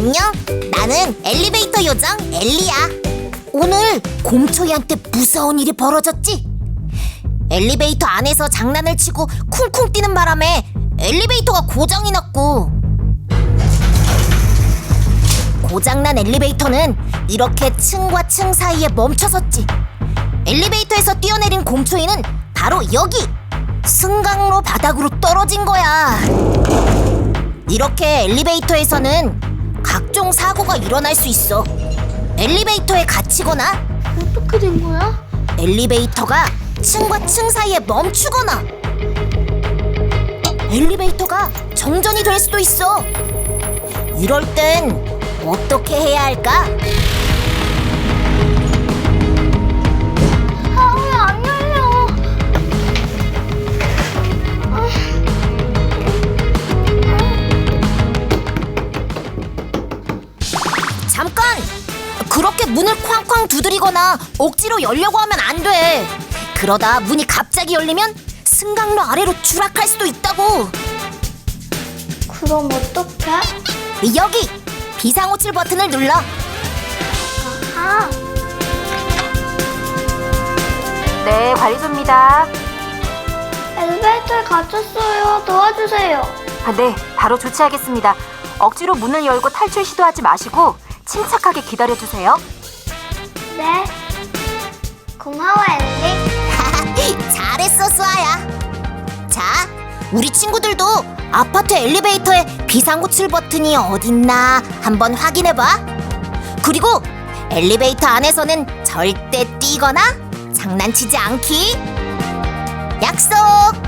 안녕. 나는 엘리베이터 요정 엘리야. 오늘 곰초이한테 무서운 일이 벌어졌지? 엘리베이터 안에서 장난을 치고 쿵쿵 뛰는 바람에 엘리베이터가 고장이 났고 고장난 엘리베이터는 이렇게 층과 층 사이에 멈춰섰지. 엘리베이터에서 뛰어내린 곰초이는 바로 여기 승강로 바닥으로 떨어진 거야. 이렇게 엘리베이터에서는 각종 사고가 일어날 수 있어. 엘리베이터에 갇히거나 어떻게 된 거야? 엘리베이터가 층과 층 사이에 멈추거나 엘리베이터가 정전이 될 수도 있어. 이럴 땐 어떻게 해야 할까? 잠깐! 그렇게 문을 쾅쾅 두드리거나 억지로 열려고 하면 안 돼. 그러다 문이 갑자기 열리면 승강로 아래로 추락할 수도 있다고. 그럼 어떡해? 여기 비상 호출 버튼을 눌러. 아, 네, 관리소입니다. 엘리베이터에 갇혔어요. 도와주세요. 아, 네, 바로 조치하겠습니다. 억지로 문을 열고 탈출 시도하지 마시고 침착하게 기다려주세요. 네. 고마워, 엘리. 잘했어, 수아야. 자, 우리 친구들도 아파트 엘리베이터에 비상호출 버튼이 어딨나 한번 확인해봐. 그리고 엘리베이터 안에서는 절대 뛰거나 장난치지 않기. 약속!